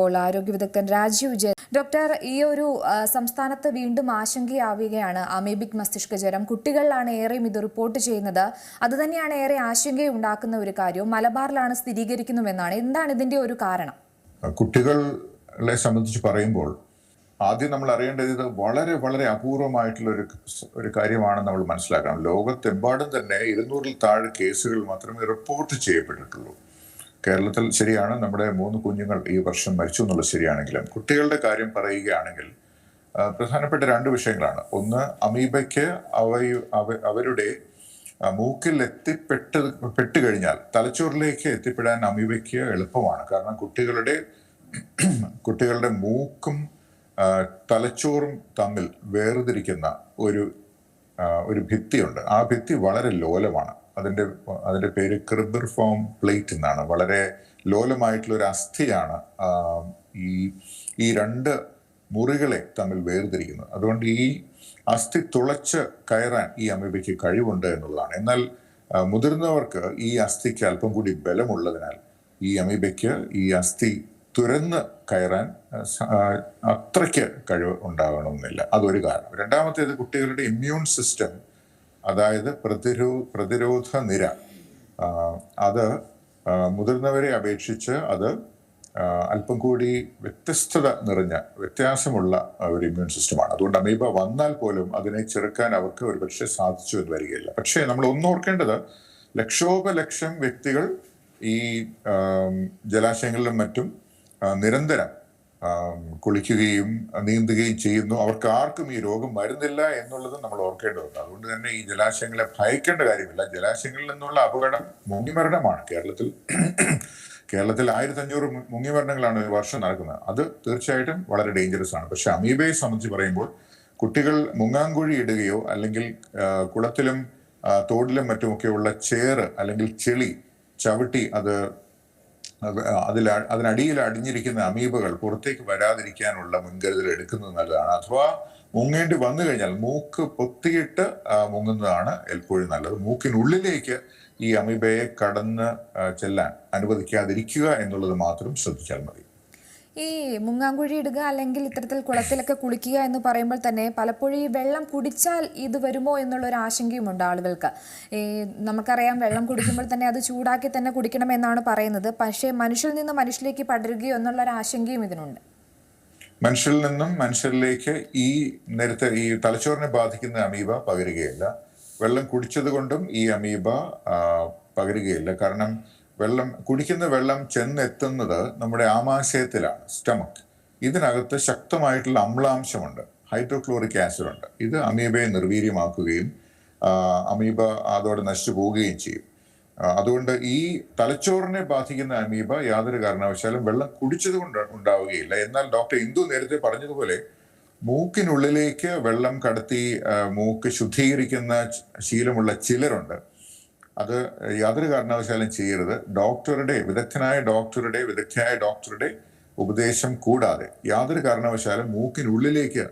ഇപ്പോൾ ആരോഗ്യ വിദഗ്ധൻ രാജീവ് വിജയൻ. ഡോക്ടർ ഈ ഒരു സംസ്ഥാനത്ത് വീണ്ടും ആശങ്കയാവുകയാണ് അമേബിക് മസ്തിഷ്ക ജ്വരം. കുട്ടികളിലാണ് ഏറെയും ഇത് റിപ്പോർട്ട് ചെയ്യുന്നത്. അതുതന്നെയാണ് ഏറെ ആശങ്കയുണ്ടാക്കുന്ന ഒരു കാര്യവും. മലബാറിലാണ് സ്ഥിരീകരിക്കുന്നുവെന്നാണ്. എന്താണ് ഇതിന്റെ ഒരു കാരണം? കുട്ടികളെ സംബന്ധിച്ച് പറയുമ്പോൾ ആദ്യം നമ്മൾ അറിയേണ്ടത് ഇത് വളരെ വളരെ അപൂർവമായിട്ടുള്ള ഒരു ഒരു കാര്യമാണ് നമ്മൾ മനസ്സിലാക്കണം. ലോകത്തെമ്പാടും തന്നെ ഇരുന്നൂറിൽ താഴെ കേസുകൾ മാത്രമേ റിപ്പോർട്ട് ചെയ്യപ്പെട്ടിട്ടുള്ളൂ. കേരളത്തിൽ ശരിയാണ്. നമ്മുടെ മൂന്ന് കുഞ്ഞുങ്ങൾ ഈ വർഷം മരിച്ചു എന്നുള്ളത് ശരിയാണെങ്കിലും കുട്ടികളുടെ കാര്യം പറയുകയാണെങ്കിൽ പ്രധാനപ്പെട്ട രണ്ട് വിഷയങ്ങളാണ്. ഒന്ന് അമീബയ്ക്ക് അവ- അവരുടെ മൂക്കിൽ എത്തിപ്പെട്ട് പെട്ട് കഴിഞ്ഞാൽ തലച്ചോറിലേക്ക് എത്തിപ്പെടാൻ അമീബയ്ക്ക് എളുപ്പമാണ്. കാരണം കുട്ടികളുടെ കുട്ടികളുടെ മൂക്കും തലച്ചോറും തമ്മിൽ വേർതിരിക്കുന്ന ഒരു ഒരു ഭിത്തിയുണ്ട്. ആ ഭിത്തി വളരെ ലോലമാണ്. അതിന്റെ അതിന്റെ പേര് ക്രിബർ ഫോം പ്ലേറ്റ് എന്നാണ്. വളരെ ലോലമായിട്ടുള്ള ഒരു അസ്ഥിയാണ് ഈ ഈ രണ്ട് മുറികളെ തമ്മിൽ വേർതിരിക്കുന്നത്. അതുകൊണ്ട് ഈ അസ്ഥി തുളച്ച് കയറാൻ ഈ അമീബയ്ക്ക് കഴിവുണ്ട് എന്നുള്ളതാണ്. എന്നാൽ മുതിർന്നവർക്ക് ഈ അസ്ഥിക്ക് അല്പം കൂടി ബലമുള്ളതിനാൽ ഈ അമീബയ്ക്ക് ഈ അസ്ഥി തുരന്ന് കയറാൻ അത്രയ്ക്ക് കഴിവ് ഉണ്ടാകണമെന്നില്ല. അതൊരു കാരണം. രണ്ടാമത്തേത് കുട്ടികളുടെ ഇമ്മ്യൂൺ സിസ്റ്റം അതായത് പ്രതിരോ പ്രതിരോധ നിര. അത് മുതിർന്നവരെ അപേക്ഷിച്ച് അത് അല്പം കൂടി വ്യത്യസ്തത നിറഞ്ഞ വ്യത്യാസമുള്ള ഒരു ഇമ്മ്യൂൺ സിസ്റ്റമാണ്. അതുകൊണ്ട് അമീബ വന്നാൽ പോലും അതിനെ ചെറുക്കാൻ അവർക്ക് ഒരുപക്ഷെ സാധിച്ചു എന്ന് വരികയില്ല. പക്ഷേ നമ്മൾ ഒന്നോർക്കേണ്ടത് ലക്ഷോപലക്ഷം വ്യക്തികൾ ഈ ജലാശയങ്ങളിലും മറ്റും നിരന്തരം കുളിക്കുകയും നീന്തുകയും ചെയ്യുന്നു. അവർക്ക് ആർക്കും ഈ രോഗം വരുന്നില്ല എന്നുള്ളത് നമ്മൾ ഓർക്കേണ്ടതുണ്ട്. അതുകൊണ്ട് തന്നെ ഈ ജലാശയങ്ങളെ ഭയക്കേണ്ട കാര്യമില്ല. ജലാശയങ്ങളിൽ നിന്നുള്ള അപകടം മുങ്ങിമരണമാണ്. കേരളത്തിൽ കേരളത്തിൽ ആയിരത്തി അഞ്ഞൂറ് മുങ്ങിമരണങ്ങളാണ് ഒരു വർഷം നടക്കുന്നത്. അത് തീർച്ചയായിട്ടും വളരെ ഡേഞ്ചറസ് ആണ്. പക്ഷെ അമീബയെ സംബന്ധിച്ച് പറയുമ്പോൾ കുട്ടികൾ മുങ്ങാങ്കുഴി ഇടുകയോ അല്ലെങ്കിൽ കുളത്തിലും തോടിലും മറ്റുമൊക്കെയുള്ള ചേറ് അല്ലെങ്കിൽ ചെളി ചവിട്ടി അത് അതിൽ അതിനടിയിൽ അടിഞ്ഞിരിക്കുന്ന അമീബകൾ പുറത്തേക്ക് വരാതിരിക്കാനുള്ള മുൻകരുതൽ എടുക്കുന്നത് നല്ലതാണ്. അഥവാ മുങ്ങേണ്ടി വന്നു കഴിഞ്ഞാൽ മൂക്ക് പൊത്തിയിട്ട് മുങ്ങുന്നതാണ് എപ്പോഴും നല്ലത്. മൂക്കിനുള്ളിലേക്ക് ഈ അമീബയെ കടന്ന് ചെല്ലാൻ അനുവദിക്കാതിരിക്കുക എന്നുള്ളത് മാത്രം ശ്രദ്ധിച്ചാൽ മതി. ഈ മുങ്ങാങ്കുഴി ഇടുക അല്ലെങ്കിൽ ഇത്തരത്തിൽ കുളത്തിലൊക്കെ കുളിക്കുക എന്ന് പറയുമ്പോൾ തന്നെ പലപ്പോഴും ഈ വെള്ളം കുടിച്ചാൽ ഇത് വരുമോ എന്നുള്ളൊരു ആശങ്കയുമുണ്ട് ആളുകൾക്ക്. ഈ നമുക്കറിയാം വെള്ളം കുടിക്കുമ്പോൾ തന്നെ അത് ചൂടാക്കി തന്നെ കുടിക്കണമെന്നാണ് പറയുന്നത്. പക്ഷേ മനുഷ്യരിൽ നിന്ന് മനുഷ്യരിലേക്ക് പടരുകയോ എന്നുള്ള ഒരു ആശങ്കയും ഇതിനുണ്ട്. മനുഷ്യരിൽ നിന്നും മനുഷ്യരിലേക്ക് ഈ നേരത്തെ ഈ തലച്ചോറിനെ ബാധിക്കുന്ന അമീബ പകരുകയില്ല. വെള്ളം കുടിച്ചത് കൊണ്ടും ഈ അമീബ പകരുകയില്ല. കാരണം വെള്ളം കുടിക്കുന്ന വെള്ളം ചെന്നെത്തുന്നത് നമ്മുടെ ആമാശയത്തിലാണ് സ്റ്റമക്ക് ഇതിനകത്ത് ശക്തമായിട്ടുള്ള അമ്ലാംശമുണ്ട്. ഹൈഡ്രോക്ലോറിക് ആസിഡ് ഉണ്ട്. ഇത് അമീബയെ നിർവീര്യമാക്കുകയും അമീബ അതോടെ നശിച്ചു പോവുകയും ചെയ്യും. അതുകൊണ്ട് ഈ തലച്ചോറിനെ ബാധിക്കുന്ന അമീബ യാതൊരു കാരണവശാലും വെള്ളം കുടിച്ചത് കൊണ്ട് ഉണ്ടാവുകയില്ല. എന്നാൽ ഡോക്ടർ ഇന്ദു നേരത്തെ പറഞ്ഞതുപോലെ മൂക്കിനുള്ളിലേക്ക് വെള്ളം കടത്തി മൂക്ക് ശുദ്ധീകരിക്കുന്ന ശീലമുള്ള ചിലരുണ്ട്. അത് യാതൊരു കാരണവശാലും ചെയ്യരുത്. ഡോക്ടറുടെ വിദഗ്ധനായ ഡോക്ടറുടെ വിദഗ്ധയായ ഡോക്ടറുടെ ഉപദേശം കൂടാതെ യാതൊരു കാരണവശാലും മൂക്കിനുള്ളിലേക്ക്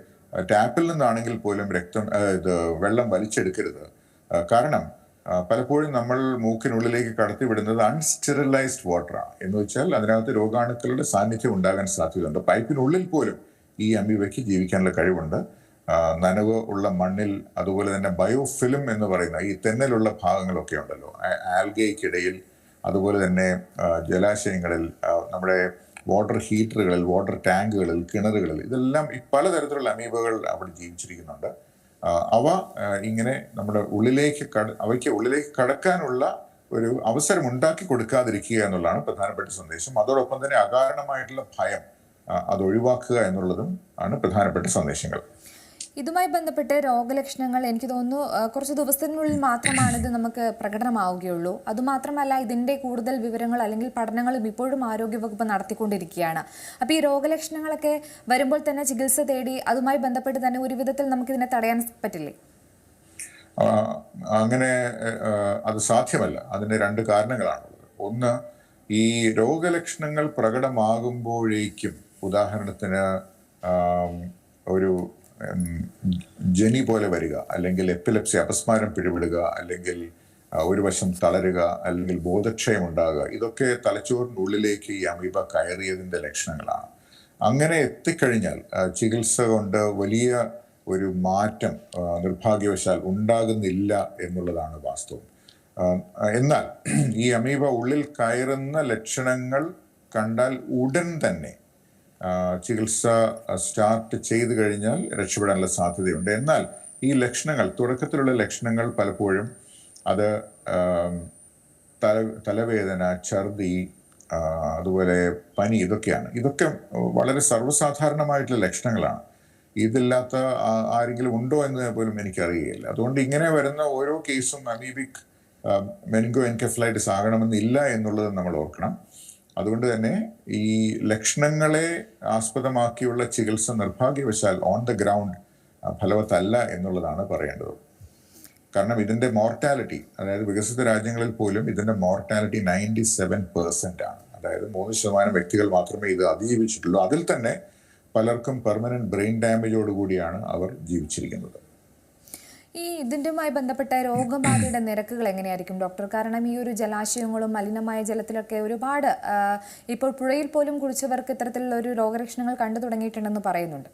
ടാപ്പിൽ നിന്നാണെങ്കിൽ പോലും രക്തം ഇത് വെള്ളം വലിച്ചെടുക്കരുത്. കാരണം പലപ്പോഴും നമ്മൾ മൂക്കിനുള്ളിലേക്ക് കടത്തിവിടുന്നത് അൺസ്റ്റെറിലൈസ്ഡ് വാട്ടറാണ് എന്ന് വെച്ചാൽ അതിനകത്ത് രോഗാണുക്കളുടെ സാന്നിധ്യം ഉണ്ടാകാൻ സാധ്യതയുണ്ട്. പൈപ്പിനുള്ളിൽ പോലും ഈ അമീബയ്ക്ക് ജീവിക്കാനുള്ള കഴിവുണ്ട്. നനവ് ഉള്ള മണ്ണിൽ അതുപോലെ തന്നെ ബയോഫിലിം എന്ന് പറയുന്ന ഈ തെന്നലുള്ള ഭാഗങ്ങളൊക്കെ ഉണ്ടല്ലോ. ആൽഗയ്ക്കിടയിൽ അതുപോലെ തന്നെ ജലാശയങ്ങളിൽ നമ്മുടെ വാട്ടർ ഹീറ്ററുകളിൽ വാട്ടർ ടാങ്കുകളിൽ കിണറുകളിൽ ഇതെല്ലാം പലതരത്തിലുള്ള അമീബകൾ അവിടെ ജീവിച്ചിരിക്കുന്നുണ്ട്. അവ ഇങ്ങനെ നമ്മുടെ ഉള്ളിലേക്ക് കട അവയ്ക്ക് ഉള്ളിലേക്ക് കടക്കാനുള്ള ഒരു അവസരം ഉണ്ടാക്കി കൊടുക്കാതിരിക്കുക എന്നുള്ളതാണ് പ്രധാനപ്പെട്ട സന്ദേശം. അതോടൊപ്പം തന്നെ അകാരണമായിട്ടുള്ള ഭയം അത് ഒഴിവാക്കുക എന്നുള്ളതും ആണ് പ്രധാനപ്പെട്ട സന്ദേശങ്ങൾ. ഇതുമായി ബന്ധപ്പെട്ട് രോഗലക്ഷണങ്ങൾ എനിക്ക് തോന്നുന്നു കുറച്ച് ദിവസത്തിനുള്ളിൽ മാത്രമാണ് ഇത് നമുക്ക് പ്രകടനമാവുകയുള്ളൂ. അതുമാത്രമല്ല ഇതിന്റെ കൂടുതൽ വിവരങ്ങൾ അല്ലെങ്കിൽ പഠനങ്ങളും ഇപ്പോഴും ആരോഗ്യവകുപ്പ് നടത്തിക്കൊണ്ടിരിക്കുകയാണ്. അപ്പോൾ ഈ രോഗലക്ഷണങ്ങളൊക്കെ വരുമ്പോൾ തന്നെ ചികിത്സ തേടി അതുമായി ബന്ധപ്പെട്ട് തന്നെ ഒരു വിധത്തിൽ നമുക്ക് ഇതിനെ തടയാൻ പറ്റില്ലേ? അങ്ങനെ അത് സാധ്യമല്ല. അതിന് രണ്ട് കാരണങ്ങളാണുള്ളത്. ഒന്ന് ഈ രോഗലക്ഷണങ്ങൾ പ്രകടമാകുമ്പോഴേക്കും ഉദാഹരണത്തിന് ഒരു ജനി പോലെ വരിക അല്ലെങ്കിൽ എപ്പിലെപ്സി അപസ്മാരം പിടിപെടുക അല്ലെങ്കിൽ ഒരു വശം തളരുക അല്ലെങ്കിൽ ബോധക്ഷയം ഉണ്ടാകുക ഇതൊക്കെ തലച്ചോറിനുള്ളിലേക്ക് ഈ അമീബ കയറിയതിന്റെ ലക്ഷണങ്ങളാണ്. അങ്ങനെ എത്തിക്കഴിഞ്ഞാൽ ചികിത്സ കൊണ്ട് വലിയ ഒരു മാറ്റം നിർഭാഗ്യവശാൽ ഉണ്ടാകുന്നില്ല എന്നുള്ളതാണ് വാസ്തവം. എന്നാൽ ഈ അമീബ ഉള്ളിൽ കയറുന്ന ലക്ഷണങ്ങൾ കണ്ടാൽ ഉടൻ തന്നെ ചികിത്സ സ്റ്റാർട്ട് ചെയ്തു കഴിഞ്ഞാൽ രക്ഷപ്പെടാനുള്ള സാധ്യതയുണ്ട്. എന്നാൽ ഈ ലക്ഷണങ്ങൾ തുടക്കത്തിലുള്ള ലക്ഷണങ്ങൾ പലപ്പോഴും അത് തല തലവേദന ഛർദി അതുപോലെ പനി ഇതൊക്കെയാണ്. ഇതൊക്കെ വളരെ സർവസാധാരണമായിട്ടുള്ള ലക്ഷണങ്ങളാണ്. ഇതില്ലാത്ത ആരെങ്കിലും ഉണ്ടോ എന്ന് പോലും എനിക്കറിയില്ല അതുകൊണ്ട് ഇങ്ങനെ വരുന്ന ഓരോ കേസും അമീബിക് മെനിങ്കോ എൻകെഫ്ലൈറ്റിസ് ആകണമെന്നില്ല എന്നുള്ളത് നമ്മൾ ഓർക്കണം. അതുകൊണ്ട് തന്നെ ഈ ലക്ഷണങ്ങളെ ആസ്പദമാക്കിയുള്ള ചികിത്സ നിർഭാഗ്യവശാൽ ഓൺ ദ ഗ്രൗണ്ട് ഫലവത്തല്ല എന്നുള്ളതാണ് പറയേണ്ടത്. കാരണം ഇതിന്റെ മോർട്ടാലിറ്റി അതായത് വികസിത രാജ്യങ്ങളിൽ പോലും ഇതിന്റെ മോർട്ടാലിറ്റി നയന്റി സെവൻ പെർസെന്റ് ആണ്. അതായത് മൂന്ന് ശതമാനം വ്യക്തികൾ മാത്രമേ ഇത് അതിജീവിച്ചിട്ടുള്ളൂ. അതിൽ തന്നെ പലർക്കും പെർമനന്റ് ബ്രെയിൻ ഡാമേജോടുകൂടിയാണ് അവർ ജീവിച്ചിരിക്കുന്നത്. ഈ ഇതിന്റെയുമായി ബന്ധപ്പെട്ട രോഗബാധയുടെ നിരക്കുകൾ എങ്ങനെയായിരിക്കും ഡോക്ടർ? കാരണം ഈ ഒരു ജലാശയങ്ങളും മലിനമായ ജലത്തിലൊക്കെ ഒരുപാട് ഇപ്പോൾ പുഴയിൽ പോലും കുളിച്ചവർക്ക് ഇത്തരത്തിലുള്ള ഒരു രോഗലക്ഷണങ്ങൾ കണ്ടു തുടങ്ങിയിട്ടുണ്ടെന്ന് പറയുന്നുണ്ട്.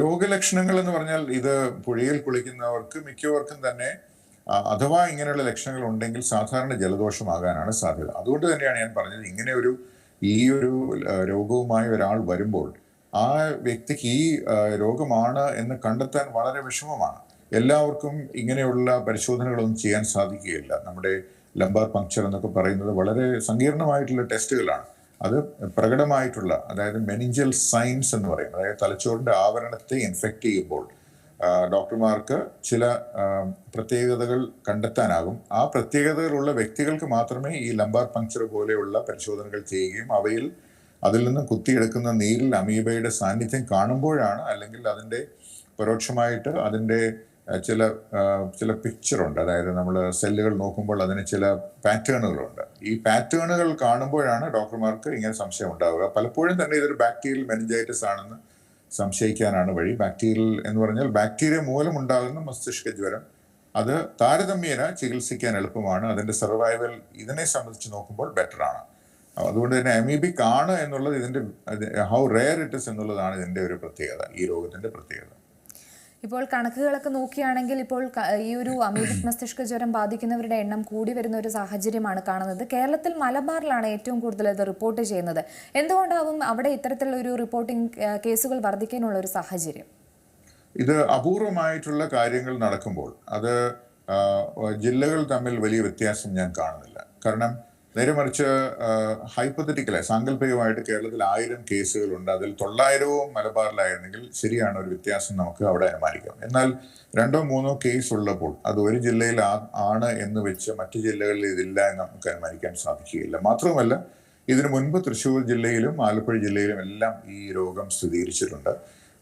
രോഗലക്ഷണങ്ങൾ എന്ന് പറഞ്ഞാൽ ഇത് പുഴയിൽ കുളിക്കുന്നവർക്ക് മിക്കവർക്കും തന്നെ അഥവാ ഇങ്ങനെയുള്ള ലക്ഷണങ്ങൾ ഉണ്ടെങ്കിൽ സാധാരണ ജലദോഷമാകാനാണ് സാധ്യത. അതുകൊണ്ട് തന്നെയാണ് ഞാൻ പറഞ്ഞത് ഇങ്ങനെ ഒരു ഈ ഒരു രോഗവുമായി ഒരാൾ വരുമ്പോൾ ആ വ്യക്തിക്ക് ഈ രോഗമാണ് എന്ന് കണ്ടെത്താൻ വളരെ വിഷമമാണ്. എല്ലാവർക്കും ഇങ്ങനെയുള്ള പരിശോധനകളൊന്നും ചെയ്യാൻ സാധിക്കുകയില്ല. നമ്മുടെ ലംബാർ പങ്ക്ചർ എന്നൊക്കെ പറയുന്നത് വളരെ സങ്കീർണമായിട്ടുള്ള ടെസ്റ്റുകളാണ്. അത് പ്രകടമായിട്ടുള്ള അതായത് മെനിഞ്ചൽ സൈൻസ് എന്ന് പറയും അതായത് തലച്ചോറിന്റെ ആവരണത്തെ ഇൻഫെക്റ്റ് ചെയ്യുമ്പോൾ ഡോക്ടർമാർക്ക് ചില പ്രത്യേകതകൾ കണ്ടെത്താനാകും. ആ പ്രത്യേകതകളുള്ള വ്യക്തികൾക്ക് മാത്രമേ ഈ ലംബാർ പങ്ക്ചർ പോലെയുള്ള പരിശോധനകൾ ചെയ്യുകയും അവയിൽ അതിൽ നിന്നും കുത്തിയെടുക്കുന്ന നീരിൽ അമീബയുടെ സാന്നിധ്യം കാണുമ്പോഴാണ് അല്ലെങ്കിൽ അതിന്റെ പരോക്ഷമായിട്ട് അതിന്റെ ചില ചില പിക്ചറുണ്ട് അതായത് നമ്മൾ സെല്ലുകൾ നോക്കുമ്പോൾ അതിന് ചില പാറ്റേണുകളുണ്ട് ഈ പാറ്റേണുകൾ കാണുമ്പോഴാണ് ഡോക്ടർമാർക്ക് ഇങ്ങനെ സംശയം ഉണ്ടാവുക. പലപ്പോഴും തന്നെ ഇതൊരു ബാക്ടീരിയൽ മെനിഞ്ചൈറ്റിസ് ആണെന്ന് സംശയിക്കാനാണ് വഴി. ബാക്ടീരിയൽ എന്ന് പറഞ്ഞാൽ ബാക്ടീരിയ മൂലമുണ്ടാകുന്ന മസ്തിഷ്ക ജ്വരം. അത് താരതമ്യേന ചികിത്സിക്കാൻ എളുപ്പമാണ്. അതിന്റെ സർവൈവൽ ഇതിനെ സംബന്ധിച്ച് നോക്കുമ്പോൾ ബെറ്ററാണ് അതുകൊണ്ട് തന്നെ അമീബിക് ആണ് എന്നുള്ളത് ഇതിന്റെ ഹൗ റെയർ ഇറ്റ് ഇസ് എന്നുള്ളതാണ് ഇതിന്റെ ഒരു പ്രത്യേകത ഈ രോഗത്തിന്റെ പ്രത്യേകത. ഇപ്പോൾ കണക്കുകളൊക്കെ നോക്കിയാണെങ്കിൽ ഇപ്പോൾ ഈ ഒരു അമീബിക് മസ്തിഷ്ക ജ്വരം ബാധിക്കുന്നവരുടെ എണ്ണം കൂടി വരുന്ന ഒരു സാഹചര്യമാണ് കാണുന്നത്. കേരളത്തിൽ മലബാറിലാണ് ഏറ്റവും കൂടുതൽ ഇത് റിപ്പോർട്ട് ചെയ്യുന്നത്. എന്തുകൊണ്ടാവും അവിടെ ഇത്തരത്തിലുള്ള ഒരു റിപ്പോർട്ടിംഗ് കേസുകൾ വർദ്ധിക്കാനുള്ള ഒരു സാഹചര്യം? ഇത് അപൂർവമായിട്ടുള്ള കാര്യങ്ങൾ നടക്കുമ്പോൾ അത് ജില്ലകൾ തമ്മിൽ വലിയ വ്യത്യാസം ഞാൻ കാണുന്നില്ല. കാരണം നേരെ മറിച്ച് ഹൈപ്പത്തറ്റിക്കലായി സാങ്കല്പികമായിട്ട് കേരളത്തിൽ ആയിരം കേസുകളുണ്ട് അതിൽ തൊള്ളായിരവും മലബാറിലായിരുന്നെങ്കിൽ ശരിയാണ് ഒരു വ്യത്യാസം നമുക്ക് അവിടെ അനുമാനിക്കാം. എന്നാൽ രണ്ടോ മൂന്നോ കേസ് ഉള്ളപ്പോൾ അത് ഒരു ജില്ലയിൽ ആണ് എന്ന് വെച്ച് മറ്റു ജില്ലകളിൽ ഇതില്ല എന്ന് നമുക്ക് അനുമാനിക്കാൻ സാധിക്കുകയില്ല. മാത്രവുമല്ല ഇതിനു മുൻപ് തൃശ്ശൂർ ജില്ലയിലും ആലപ്പുഴ ജില്ലയിലും എല്ലാം ഈ രോഗം സ്ഥിരീകരിച്ചിട്ടുണ്ട്.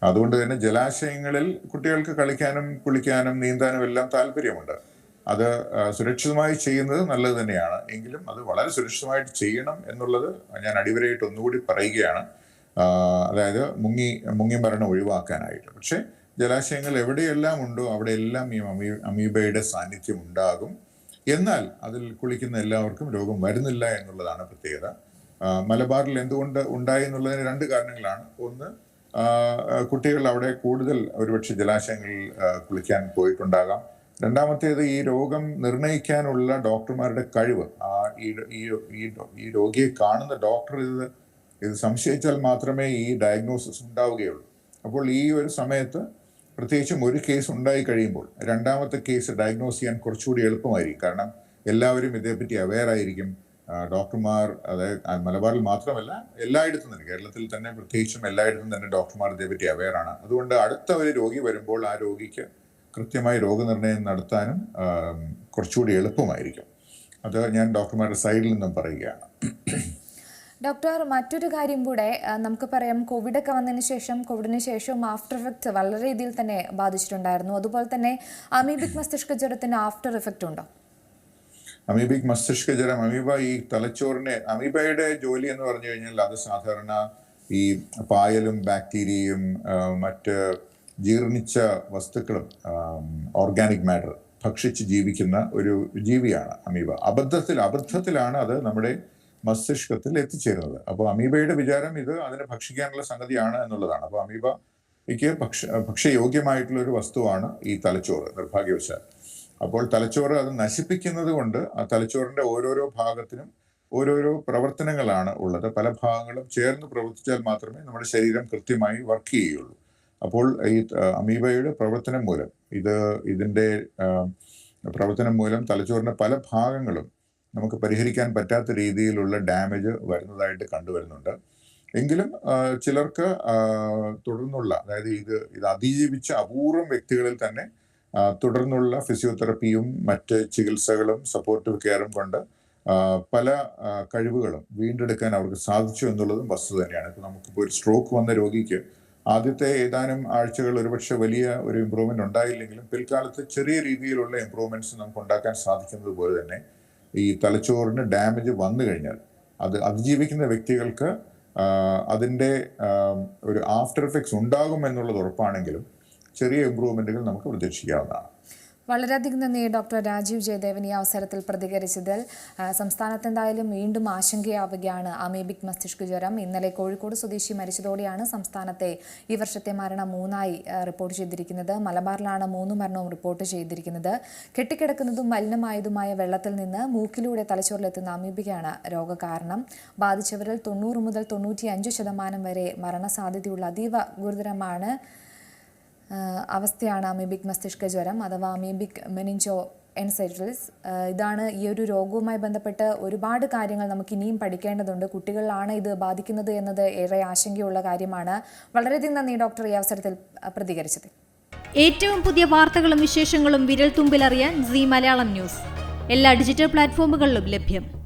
അതുകൊണ്ട് തന്നെ ജലാശയങ്ങളിൽ കുട്ടികൾക്ക് കളിക്കാനും കുളിക്കാനും നീന്താനും എല്ലാം താല്പര്യമുണ്ട്. അത് സുരക്ഷിതമായി ചെയ്യുന്നത് നല്ലത് തന്നെയാണ്. എങ്കിലും അത് വളരെ സുരക്ഷിതമായിട്ട് ചെയ്യണം എന്നുള്ളത് ഞാൻ അടിവരയായിട്ട് ഒന്നുകൂടി പറയുകയാണ്. അതായത് മുങ്ങി മുങ്ങി മരണം ഒഴിവാക്കാനായിട്ട്. പക്ഷേ ജലാശയങ്ങൾ എവിടെയെല്ലാം ഉണ്ടോ അവിടെയെല്ലാം ഈ അമീ അമീബയുടെ സാന്നിധ്യം ഉണ്ടാകും. എന്നാൽ അതിൽ കുളിക്കുന്ന എല്ലാവർക്കും രോഗം വരുന്നില്ല എന്നുള്ളതാണ് പ്രത്യേകത. മലബാറിൽ എന്തുകൊണ്ട് ഉണ്ടായി എന്നുള്ളതിന് രണ്ട് കാരണങ്ങളാണ്. ഒന്ന് കുട്ടികൾ അവിടെ കൂടുതൽ ഒരുപക്ഷെ ജലാശയങ്ങളിൽ കുളിക്കാൻ പോയിട്ടുണ്ടാകാം. രണ്ടാമത്തേത് ഈ രോഗം നിർണയിക്കാനുള്ള ഡോക്ടർമാരുടെ കഴിവ്. ആ ഈ ഈ ഈ രോഗിയെ കാണുന്ന ഡോക്ടർ ഇത് ഇത് സംശയിച്ചാൽ മാത്രമേ ഈ ഡയഗ്നോസിസ് ഉണ്ടാവുകയുള്ളൂ. അപ്പോൾ ഈ ഒരു സമയത്ത് പ്രത്യേകിച്ചും ഒരു കേസ് ഉണ്ടായി കഴിയുമ്പോൾ രണ്ടാമത്തെ കേസ് ഡയഗ്നോസ് ചെയ്യാൻ കുറച്ചുകൂടി എളുപ്പമായിരിക്കും. കാരണം എല്ലാവരും ഇതേപ്പറ്റി അവെയർ ആയിരിക്കും. ഡോക്ടർമാർ അതായത് മലബാറിൽ മാത്രമല്ല എല്ലായിടത്തും തന്നെ കേരളത്തിൽ തന്നെ പ്രത്യേകിച്ചും എല്ലായിടത്തും തന്നെ ഡോക്ടർമാർ ഇതേപ്പറ്റി അവെയറാണ് അതുകൊണ്ട് അടുത്ത ഒരു രോഗി വരുമ്പോൾ ആ രോഗിക്ക് കൃത്യമായി രോഗനിർണയം നടത്താനും കുറച്ചുകൂടി എളുപ്പമായിരിക്കും. അത് ഞാൻ ഡോക്ടർമാരുടെ സൈഡിൽ നിന്നും പറയുകയാണ്. ഡോക്ടർ മറ്റൊരു കാര്യം കൂടെ നമുക്ക് പറയാം. കോവിഡ് ഒക്കെ വന്നതിന് ശേഷം കോവിഡിന് ശേഷം ആഫ്റ്റർ എഫക്റ്റ് വളരെ രീതിയിൽ തന്നെ ബാധിച്ചിട്ടുണ്ടായിരുന്നു. അതുപോലെ തന്നെ അമീബിക് മസ്തിഷ്ക ജ്വരത്തിന് ആഫ്റ്റർ എഫക്റ്റ് ഉണ്ടോ? അമീബിക് മസ്തിഷ്ക ജ്വരം അമീബ ഈ തലച്ചോറിനെ അമീബയുടെ ജോലി എന്ന് പറഞ്ഞു കഴിഞ്ഞാൽ അത് സാധാരണ ഈ പായലും ബാക്ടീരിയയും മറ്റ് ജീർണിച്ച വസ്തുക്കളും ഓർഗാനിക് മാറ്റർ ഭക്ഷിച്ച് ജീവിക്കുന്ന ഒരു ജീവിയാണ് അമീബ. അബദ്ധത്തിൽ അബദ്ധത്തിലാണ് അത് നമ്മുടെ മസ്തിഷ്കത്തിൽ എത്തിച്ചേരുന്നത്. അപ്പോൾ അമീബയുടെ വിചാരം ഇത് അതിനെ ഭക്ഷിക്കാനുള്ള സംഗതിയാണ് എന്നുള്ളതാണ്. അപ്പോൾ അമീബയ്ക്ക് ഭക്ഷ ഭക്ഷ്യയോഗ്യമായിട്ടുള്ള ഒരു വസ്തുവാണ് ഈ തലച്ചോറ് നിർഭാഗ്യവശാൽ. അപ്പോൾ തലച്ചോറ് അത് നശിപ്പിക്കുന്നത് കൊണ്ട് ആ തലച്ചോറിന്റെ ഓരോരോ ഭാഗത്തിനും ഓരോരോ പ്രവർത്തനങ്ങളാണ് ഉള്ളത്. പല ഭാഗങ്ങളും ചേർന്ന് പ്രവർത്തിച്ചാൽ മാത്രമേ നമ്മുടെ ശരീരം കൃത്യമായി വർക്ക് ചെയ്യുള്ളൂ അപ്പോൾ ഈ അമീബയുടെ പ്രവർത്തനം മൂലം ഇത് ഇതിന്റെ പ്രവർത്തനം മൂലം തലച്ചോറിന്റെ പല ഭാഗങ്ങളും നമുക്ക് പരിഹരിക്കാൻ പറ്റാത്ത രീതിയിലുള്ള ഡാമേജ് വരുന്നതായിട്ട് കണ്ടുവരുന്നുണ്ട്. എങ്കിലും ചിലർക്ക് തുടർന്നുള്ള അതായത് ഇത് ഇത് അതിജീവിച്ച അപൂർവം വ്യക്തികളിൽ തന്നെ തുടർന്നുള്ള ഫിസിയോതെറപ്പിയും മറ്റ് ചികിത്സകളും സപ്പോർട്ടീവ് കെയറും കൊണ്ട് പല കഴിവുകളും വീണ്ടെടുക്കാൻ അവർക്ക് സാധിച്ചു എന്നുള്ളതും വസ്തു തന്നെയാണ്. ഇപ്പോൾ നമുക്കിപ്പോൾ ഒരു സ്ട്രോക്ക് വന്ന രോഗിക്ക് ആദ്യത്തെ ഏതാനും ആഴ്ചകൾ ഒരുപക്ഷെ വലിയ ഒരു ഇമ്പ്രൂവ്മെന്റ് ഉണ്ടായില്ലെങ്കിലും പിൽക്കാലത്ത് ചെറിയ രീതിയിലുള്ള ഇമ്പ്രൂവ്മെന്റ്സ് നമുക്ക് ഉണ്ടാക്കാൻ സാധിക്കുന്നത് പോലെ തന്നെ ഈ തലച്ചോറിന് ഡാമേജ് വന്നു കഴിഞ്ഞാൽ അത് അതിജീവിക്കുന്ന വ്യക്തികൾക്ക് അതിന്റെ ഒരു ആഫ്റ്റർ എഫക്ട്സ് ഉണ്ടാകും എന്നുള്ളത് ഉറപ്പാണെങ്കിലും ചെറിയ ഇമ്പ്രൂവ്മെന്റുകൾ നമുക്ക് പ്രതീക്ഷിക്കാവുന്നതാണ്. വളരെയധികം നന്ദി ഡോക്ടർ രാജീവ് ജയദേവൻ ഈ അവസരത്തിൽ പ്രതികരിച്ചതിൽ. സംസ്ഥാനത്ത് എന്തായാലും വീണ്ടും ആശങ്കയാവുകയാണ് അമീബിക് മസ്തിഷ്ക ജ്വരം. ഇന്നലെ കോഴിക്കോട് സ്വദേശി മരിച്ചതോടെയാണ് സംസ്ഥാനത്തെ ഈ വർഷത്തെ മരണം മൂന്നായി റിപ്പോർട്ട് ചെയ്തിരിക്കുന്നത്. മലബാറിലാണ് മൂന്ന് മരണവും റിപ്പോർട്ട് ചെയ്തിരിക്കുന്നത്. കെട്ടിക്കിടക്കുന്നതും മലിനമായതുമായ വെള്ളത്തിൽ നിന്ന് മൂക്കിലൂടെ തലച്ചോറിലെത്തുന്ന അമീബിക്കാണ് രോഗകാരണം. ബാധിച്ചവരിൽ തൊണ്ണൂറ് മുതൽ തൊണ്ണൂറ്റി അഞ്ച് ശതമാനം വരെ മരണസാധ്യതയുള്ള അതീവ ഗുരുതരമാണ് അവസ്ഥയാണ് അമീബിക് മസ്തിഷ്ക ജ്വരം അഥവാ അമീബിക് മെനിഞ്ചോ എൻസൈറ്റിസ്. ഇതാണ് ഈ ഒരു രോഗവുമായി ബന്ധപ്പെട്ട് ഒരുപാട് കാര്യങ്ങൾ നമുക്ക് ഇനിയും പഠിക്കേണ്ടതുണ്ട്. കുട്ടികളിലാണ് ഇത് ബാധിക്കുന്നത് എന്നത് ഏറെ ആശങ്കയുള്ള കാര്യമാണ്. വളരെയധികം നന്ദി ഡോക്ടർ ഈ അവസരത്തിൽ പ്രതികരിച്ചത് ഏറ്റവും പുതിയ വാർത്തകളും വിശേഷങ്ങളും വിരൽ തുമ്പിലറിയാൻ സി മലയാളം ന്യൂസ്. എല്ലാ ഡിജിറ്റൽ പ്ലാറ്റ്ഫോമുകളിലും ലഭ്യം.